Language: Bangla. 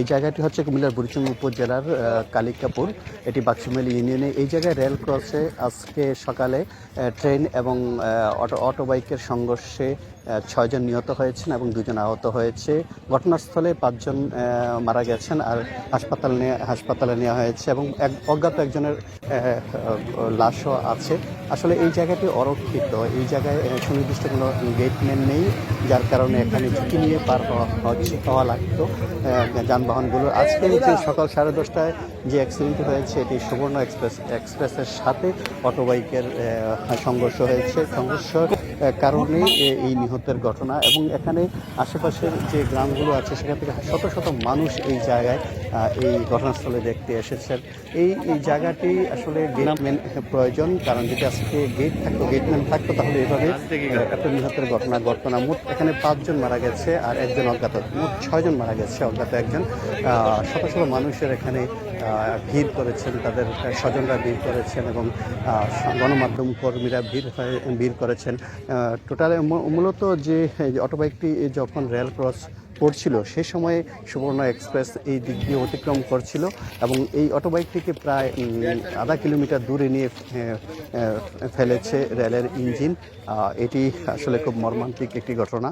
এই জায়গাটি হচ্ছে কুমিল্লার বুড়িচুং উপজেলার কালিকাপুর। এটি বাক্সুমেলি ইউনিয়নে। এই জায়গায় রেল ক্রসে আজকে সকালে ট্রেন এবং অটো অটো বাইকের সংঘর্ষে ছয়জন নিহত হয়েছেন এবং দুজন আহত হয়েছে। ঘটনাস্থলে পাঁচজন মারা গেছেন আর হাসপাতাল নিয়ে, হাসপাতালে নেওয়া হয়েছে এবং এক, অজ্ঞাত একজনের লাশও আছে। আসলে এই জায়গাটি অরক্ষিত। এই জায়গায় সুনির্দিষ্ট কোনো গেটম্যান নেই, যার কারণে এখানে ঝুঁকি নিয়ে পার হওয়া লাগতো। যানবাহনগুলো আজকে যে সকাল সাড়ে দশটায় যে অ্যাক্সিডেন্ট হয়েছে, এটি সুবর্ণ এক্সপ্রেস, এক্সপ্রেসের সাথে অটোবাইকের বাইকের সংঘর্ষ হয়েছে। সংঘর্ষ কারণে এই নিহতের ঘটনা এবং এখানে আশেপাশের যে গ্রামগুলো আছে সেখান থেকে শত শত মানুষ এই জায়গায় এই ঘটনাস্থলে দেখতে এসেছেন। এই এই জায়গাটি আসলে গেটম্যান প্রয়োজন কারণ যদি আজকে গেট থাকতো গেটম্যান থাকতো তাহলে এভাবে এত নিহতের ঘটনা ঘটতো না। মোট এখানে পাঁচজন মারা গেছে আর একজন অজ্ঞাত মোট ছয়জন মারা গেছে অজ্ঞাত একজন। শত শত মানুষের এখানে ভিড় করেছেন তাদের স্বজনরা ভিড় করেছেন এবং গণমাধ্যম কর্মীরা ভিড় হয়ে- ভিড় করেছেন। টোটালে মূলত যে অটোবাইকটি যখন রেল ক্রস করছিল, সে সময়ে সুবর্ণ এক্সপ্রেস এই দিক দিয়ে অতিক্রম করছিল এবং এই অটোবাইকটিকে প্রায় আধা কিলোমিটার দূরে নিয়ে ফেলেছে রেলের ইঞ্জিন। এটি আসলে খুব মর্মান্তিক একটি ঘটনা।